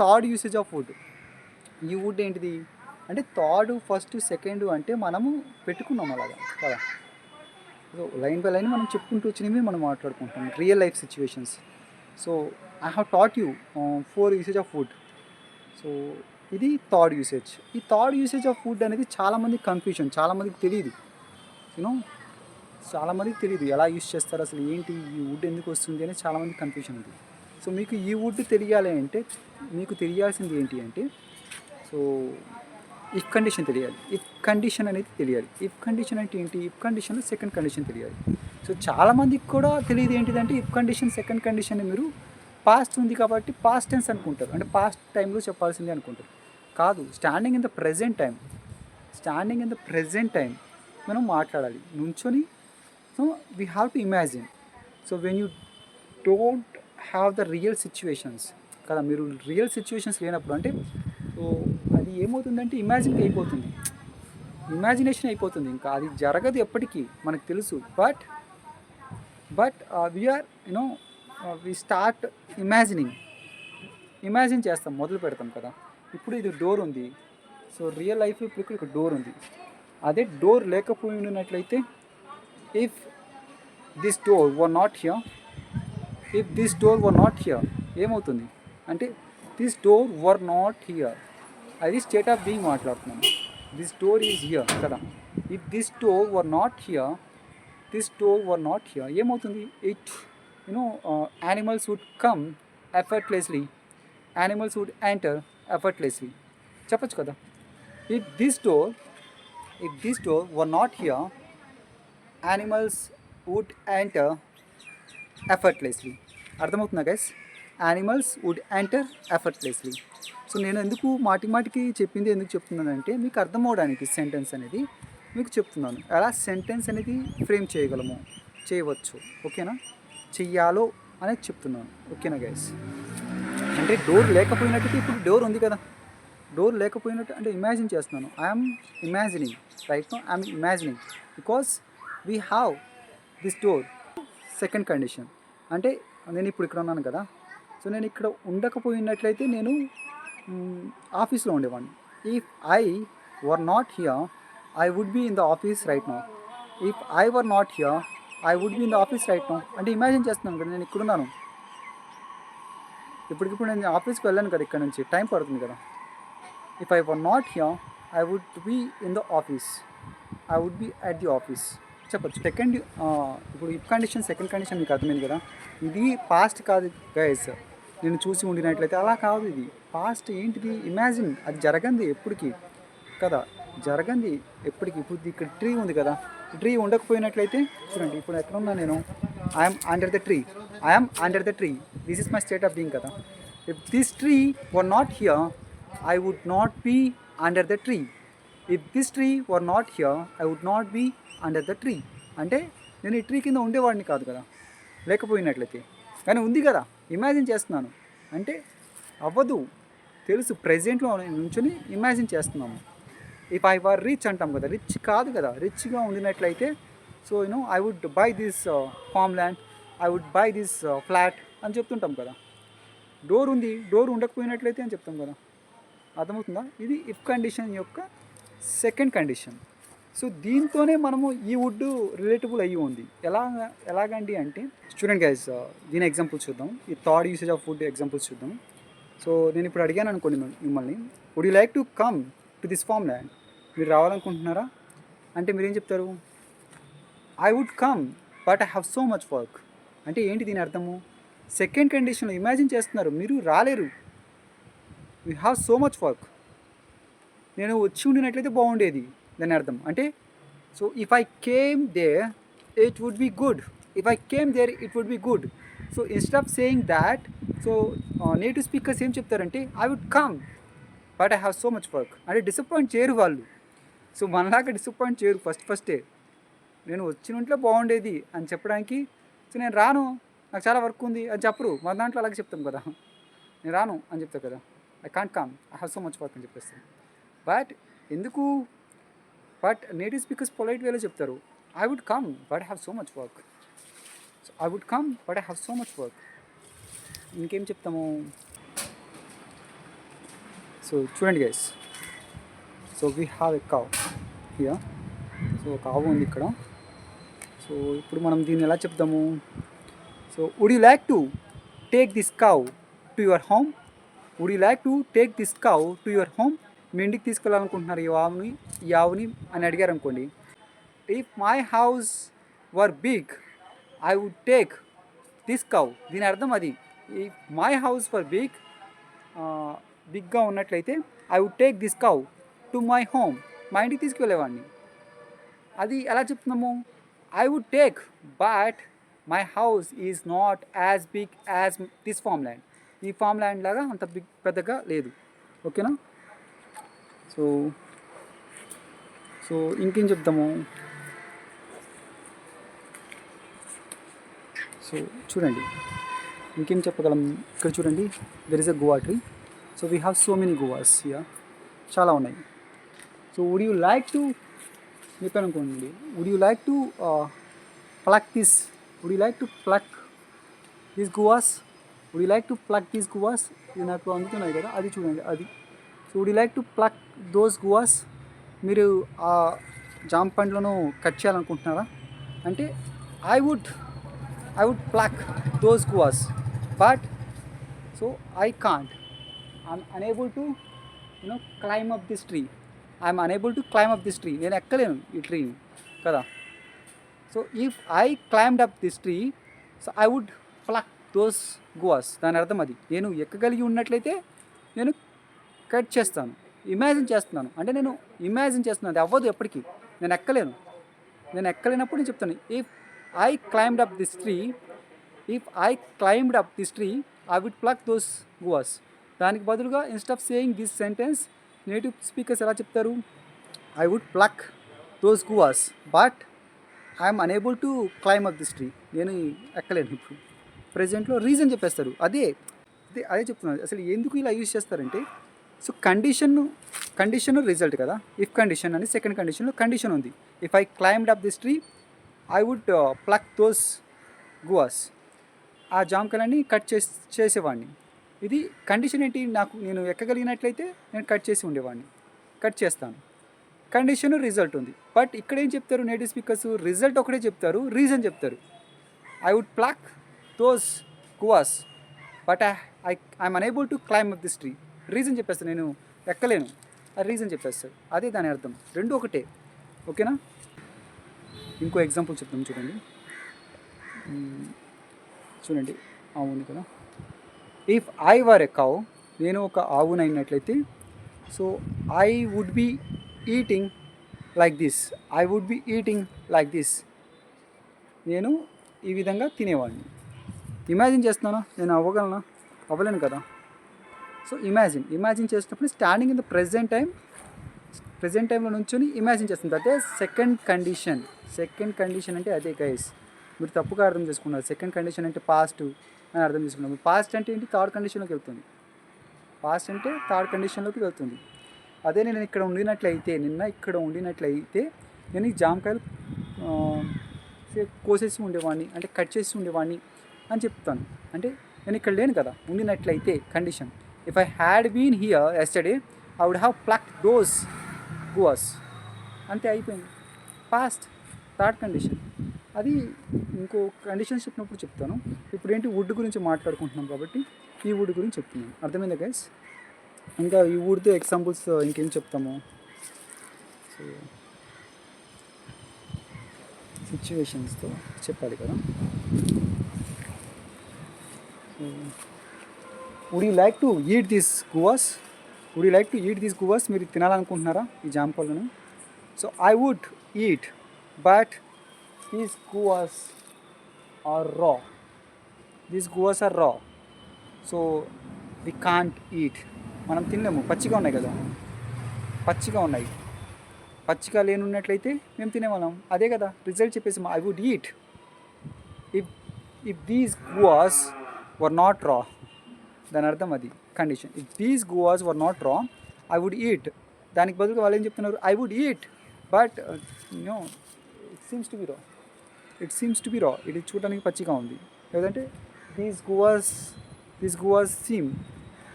Third usage of would ఈ would ఏంటిది? అంటే థర్డ్ ఫస్ట్ సెకండ్ అంటే మనము పెట్టుకున్నాం అలాగా. కదా? సో లైన్ బై లైన్ మనం చెప్పుకుంటూ వచ్చినవి మనం మాట్లాడుకుంటాం. Real life situations so I have taught you four usage of would so ఇది థర్డ్ యూసేజ్ ఈ థర్డ్ యూసేజ్ ఆఫ్ వుడ్ అనేది చాలామంది కన్ఫ్యూజన్ చాలామందికి తెలియదు యూనో చాలామందికి తెలియదు ఎలా యూస్ చేస్తారు అసలు? ఏంటి? ఈ వుడ్ ఎందుకు వస్తుంది? అని చాలామంది కన్ఫ్యూజన్ ఉంది. సో మీకు ఈ వుడ్ తెలియాలి అంటే మీకు తెలియాల్సింది ఏంటి అంటే సో ఇఫ్ కండిషన్ తెలియాలి. ఇఫ్ కండిషన్ అనేది తెలియాలి. ఇఫ్ కండిషన్ అంటే ఏంటి? ఇఫ్ కండిషన్ సెకండ్ కండిషన్ తెలియాలి. సో చాలామందికి కూడా తెలియదు ఏంటిదంటే ఇఫ్ కండిషన్ సెకండ్ కండిషన్ మీరు పాస్ట్ ఉంది కాబట్టి పాస్ట్ టెన్స్ అనుకుంటారు. అంటే పాస్ట్ టైంలో చెప్పాల్సింది అనుకుంటారు. కాదు standing in the present time standing in the present time మనం మాట్లాడాలి. నుంచొని so we have to imagine so when you don't have the real situations కదా మీరు రియల్ సిచ్యువేషన్స్ లేనప్పుడు అంటే సో అది ఏమవుతుందంటే ఇమాజిన్ అయిపోతుంది. ఇమాజినేషన్ అయిపోతుంది. ఇంకా అది జరగదు ఎప్పటికీ మనకు తెలుసు. But but we are you know we start imagining imagine చేస్తాం మొదలు పెడతాం కదా. ఇప్పుడు ఇది డోర్ ఉంది. సో రియల్ లైఫ్ ఇప్పుడు ఇక్కడ డోర్ ఉంది. అదే డోర్ లేకపోయినట్లయితే if this door were not here if this door were not here ఏమవుతుంది? అంటే this door were not here అది స్టేట్ ఆఫ్ బీయింగ్ మాట్లాడుతున్నాను దిస్ డోర్ ఈజ్ హియర్ కదా? If this door were not here this door were not here ఏమవుతుంది? It you know animals would come effortlessly animals would enter effortlessly చెప్పచ్చు కదా? If this door if this door were not here animals would enter effortlessly అర్థమవుతుందా guys animals would enter effortlessly so నేను ఎందుకు మాటి మాటికి చెప్పింది ఎందుకు చెప్తున్నానంటే మీకు అర్థం అవడానికి సెంటెన్స్ అనేది మీకు చెప్తున్నాను. ఎలా సెంటెన్స్ అనేది ఫ్రేమ్ చేయగలము? చేయవచ్చు. ఓకేనా? చెయ్యాలో అనేది చెప్తున్నాను. ఓకేనా గైస్ అంటే డోర్ లేకపోయినట్టు ఇప్పుడు డోర్ ఉంది కదా. డోర్ లేకపోయినట్టు అంటే ఇమాజిన్ చేస్తున్నాను. I'm imagining right now I'm imagining because we have this door second condition అంటే నేను ఇప్పుడు ఇక్కడ ఉన్నాను కదా. సో నేను ఇక్కడ ఉండకపోయినట్లయితే నేను ఆఫీస్లో ఉండేవాడిని. If I were not here I would be in the office right now if I were not here I would be in the office right now అంటే ఇమాజిన్ చేస్తున్నాను కదా నేను ఇక్కడున్నాను. ఇప్పటికిప్పుడు నేను ఆఫీస్కి వెళ్ళాను కదా ఇక్కడ నుంచి. టైం పడుతుంది కదా. If I were not here I would be in the office I would be at the office చెప్పచ్చు సెకండ్ ఇప్పుడు ఇప్ కండిషన్ సెకండ్ కండిషన్ మీకు అర్థమైంది కదా. ఇది పాస్ట్ కాదు గైస్ నేను చూసి ఉండినట్లయితే అలా కాదు ఇది. పాస్ట్ ఏంటిది? ఇమాజిన్ అది జరగంది ఎప్పటికీ? కదా జరగంది ఎప్పటికి? ఇప్పుడు ఇక్కడ ట్రీ ఉంది కదా. ట్రీ ఉండకపోయినట్లయితే చూడండి ఇప్పుడు ఎక్కడ ఉన్నా నేను I'm under the tree I'm under the tree this is my state of being కదా. If this tree were not here I would not be under the tree if this tree were not here I would not be under the tree అంటే నేను ఈ tree కింద ఉండేవాడిని కాదు కదా. లేకపోయినట్లయితే. కానీ ఉంది కదా. ఇమాజిన్ చేస్తున్నాను. అంటే అవ్వదు. తెలుసు ప్రజెంట్లో నుంచొని ఇమాజిన్ చేస్తున్నాము. ఇఫ్ ఐ వర్ రిచ్ అంటాం కదా. రిచ్ కాదు కదా. రిచ్గా ఉండినట్లయితే so you know I would buy this farm land I would buy this flat అని చెప్తుంటాం కదా. డోర్ ఉంది. డోర్ ఉండకపోయినట్లయితే అని చెప్తాం కదా. అర్థమవుతుందా? ఇది ఇఫ్ కండిషన్ యొక్క సెకండ్ కండిషన్. సో దీంతోనే మనము ఈ వుడ్ రిలేటబుల్ అయ్యి ఉంది. ఎలా ఎలాగండి అంటే స్టూడెంట్ గైజ్ దీని ఎగ్జాంపుల్ చూద్దాం. ఈ third usage of would examples చూద్దాం. సో నేను ఇప్పుడు అడిగాను అనుకోండి మిమ్మల్ని would you like to come to this farm land? మీరు రావాలనుకుంటున్నారా? అంటే మీరు ఏం చెప్తారు? I would come but I have so much work. అంటే ఏంటి దీని అర్థము? సెకండ్ కండిషన్లో ఇమాజిన్ చేస్తున్నారు మీరు రాలేరు. You have so much work. నేను వచ్చి ఉండినట్లయితే బాగుండేది దాని అర్థం. అంటే so if I came there it would be good if I came there it would be good so instead of saying that so native speakers ఏం చెప్తారంటే I would come but I have so much work అంటే disappoint చేయరు వాళ్ళు. So మనలాగా disappoint చేయరు first ఫస్టే నేను వచ్చినట్లే బాగుండేది అని చెప్పడానికి సో నేను రాను నాకు చాలా వర్క్ ఉంది అని చెప్పరు. మన దాంట్లో అలాగే చెప్తాం కదా. నేను రాను అని చెప్తాను కదా. I can't come I have so much work అని చెప్పేస్తాను బట్ ఎందుకు? బట్ నేటివ్ స్పీకర్స్ పొలైట్ వేలో చెప్తారు. I would come but I have so much work so I would come but I have so much work ఇంకేం చెప్తాము? So చూడండి guys so we have a cow here so ఒక ఆవు ఉంది ఇక్కడ. So ఇప్పుడు మనం దీన్ని ఎలా చెప్తాము? So would you like to take this cow to your home would you like to take this cow to your home మీ ఇంటికి తీసుకెళ్ళాలనుకుంటున్నారు ఈ ఆవుని ఈ ఆవుని అని అడిగారు అనుకోండి if my house were big I would take this cow దీని అర్థం అది ఈ మై హౌస్ ఫర్ బిగ్ బిగ్గా ఉన్నట్లయితే I would take this cow to my home మా ఇంటికి తీసుకువెళ్ళేవాడిని అది ఎలా చెప్తున్నాము? I would take but my house is not as big as this farm land ఈ ఫామ్ ల్యాండ్ లాగా అంత బిగ్ పెద్దగా లేదు. ఓకేనా? సో సో ఇంకేం చెప్తాము సో చూడండి. ఇంకేం చెప్పగలం? ఇక్కడ చూడండి. There is a guava tree so we have so many guavas yeah చాలా ఉన్నాయి. So would you like to చెప్పాను అనుకోండి. Would you like to pluck this would you like to pluck this guavas would you like to pluck this guavas ఇది నాకు అందుతున్నాయి కదా. అది చూడండి. అది so would you like to pluck those guavas మీరు ఆ జామ పండ్లను కట్ చేయాలనుకుంటున్నారా? అంటే I would I would pluck those guavas but so I can't I'm unable to you know climb up this tree I'm unable to climb up this tree నేను ఎక్కలేను ఈ ట్రీని కదా? So if I climbed up this tree so I would pluck those guavas దాని అర్థం అది. నేను ఎక్కగలిగి ఉన్నట్లయితే నేను కట్ చేస్తాను. ఇమాజిన్ చేస్తున్నాను. అంటే నేను ఇమాజిన్ చేస్తున్నాను. అది అవ్వదు ఎప్పటికీ. నేను ఎక్కలేను. నేను ఎక్కలేనప్పుడు నేను చెప్తాను. If I climbed up this tree if I climbed up this tree I would pluck those guavas దానికి బదులుగా instead of saying this sentence native speakers ఎలా చెప్తారు? I would pluck those guavas but I'm unable to climb up this tree నేను ఎక్కలేను ఇప్పుడు. ప్రజెంట్లో reason చెప్పేస్తారు. అదే అదే అదే చెప్తున్నాను. అసలు ఎందుకు ఇలా యూజ్ చేస్తారంటే సో కండిషన్ కండిషన్ రిజల్ట్ కదా. ఇఫ్ కండిషన్ అని సెకండ్ కండిషన్లో కండిషన్ ఉంది. If I climbed up this tree I would pluck those guavas ఆ జామకాయలన్నీ కట్ చేసి చేసేవాడిని. ఇది కండిషన్ ఏంటి? నాకు నేను ఎక్కగలిగినట్లయితే నేను కట్ చేసి ఉండేవాడిని. కట్ చేస్తాను. కండిషన్ రిజల్ట్ ఉంది. బట్ ఇక్కడ ఏం చెప్తారు? నేటివ్ స్పీకర్స్ రిజల్ట్ ఒకటే చెప్తారు. రీజన్ చెప్తారు. I would pluck those guavas but I I I'm unable to climb up this tree reason చెప్పేస్తాను నేను ఎక్కలేను. ఆ రీజన్ చెప్పేస్తాడు అదే దాని అర్థం. రెండు ఒకటే. ఓకేనా? ఇంకో ఎగ్జాంపుల్ చెప్తాం చూడండి. చూడండి. అవును కదా. If I were a cow నేను ఒక ఆవునైనట్లయితే so I would be eating like this I would be eating like this నేను ఈ విధంగా తినేవాడిని. ఇమాజిన్ చేస్తున్నానా? నేను అవ్వగలనా? అవ్వలేను కదా. సో ఇమాజిన్ ఇమాజిన్ చేసినప్పుడు standing in the present time present టైంలో నుంచొని ఇమాజిన్ చేస్తుంది. అదే సెకండ్ కండిషన్ సెకండ్ కండిషన్ అంటే అదే గైస్ మీరు తప్పుగా అర్థం చేసుకున్నారు. సెకండ్ కండిషన్ అంటే పాస్ట్ అని అర్థం చేసుకున్నారు. పాస్ట్ అంటే ఏంటి? థర్డ్ కండిషన్లోకి వెళ్తుంది. పాస్ట్ అంటే థర్డ్ కండిషన్లోకి వెళ్తుంది. అదే నేను ఇక్కడ ఉండినట్లయితే నిన్న ఇక్కడ ఉండినట్లయితే నేను ఈ జామకాయలు కోసేసి ఉండేవాడిని అంటే కట్ చేసి ఉండేవాడిని అని చెప్తాను. అంటే నేను ఇక్కడ లేను కదా. ఉండినట్లయితే condition if I had been here yesterday I would have plucked those goas. అంతే అయిపోయింది. పాస్ట్ థర్డ్ కండిషన్ అది ఇంకో కండిషన్స్ చెప్పినప్పుడు చెప్తాను. ఇప్పుడు ఏంటి వుడ్ గురించి మాట్లాడుకుంటున్నాం కాబట్టి ఈ వుడ్ గురించి చెప్తున్నాను. అర్థమైందా గైస్ ఇంకా ఈ వుడ్తో ఎగ్జాంపుల్స్ ఇంకేం చెప్తాము? సో సిచ్యువేషన్స్తో చెప్పాలి కదా. So would you like to eat this guavas would you like to eat these guavas మీరు తినాలనుకుంటున్నారా ఈ జాంపళ్ళను so I would eat but these guavas are raw these guavas are raw so we can't eat మనం తినలేము. పచ్చిగా ఉన్నాయి కదా. పచ్చిగా ఉన్నాయి. పచ్చిగా లేనున్నట్లయితే మేము తినేవాళ్ళం. అదే కదా. రిజల్ట్ చెప్పేసి I would eat if if these guavas were not raw దాని అర్థం అది condition if these guavas were not raw I would eat దానికి బదులుగా వాళ్ళు ఏం చెప్తున్నారు? I would eat but no it seems to be raw it seems to be raw ఇది చూడడానికి పచ్చిగా ఉంది. లేదంటే these guavas these guavas seem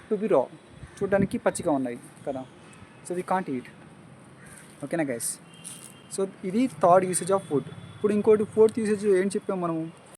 to be raw చూడడానికి పచ్చిగా ఉన్నాయి కదా. సో వి కాంట్ ఈట్ ఓకేనా గైస్ సో ఇది థర్డ్ యూసేజ్ ఆఫ్ ఫుడ్ ఇప్పుడు ఇంకోటి ఫోర్త్ యూసేజ్ ఏం చెప్పాము మనము?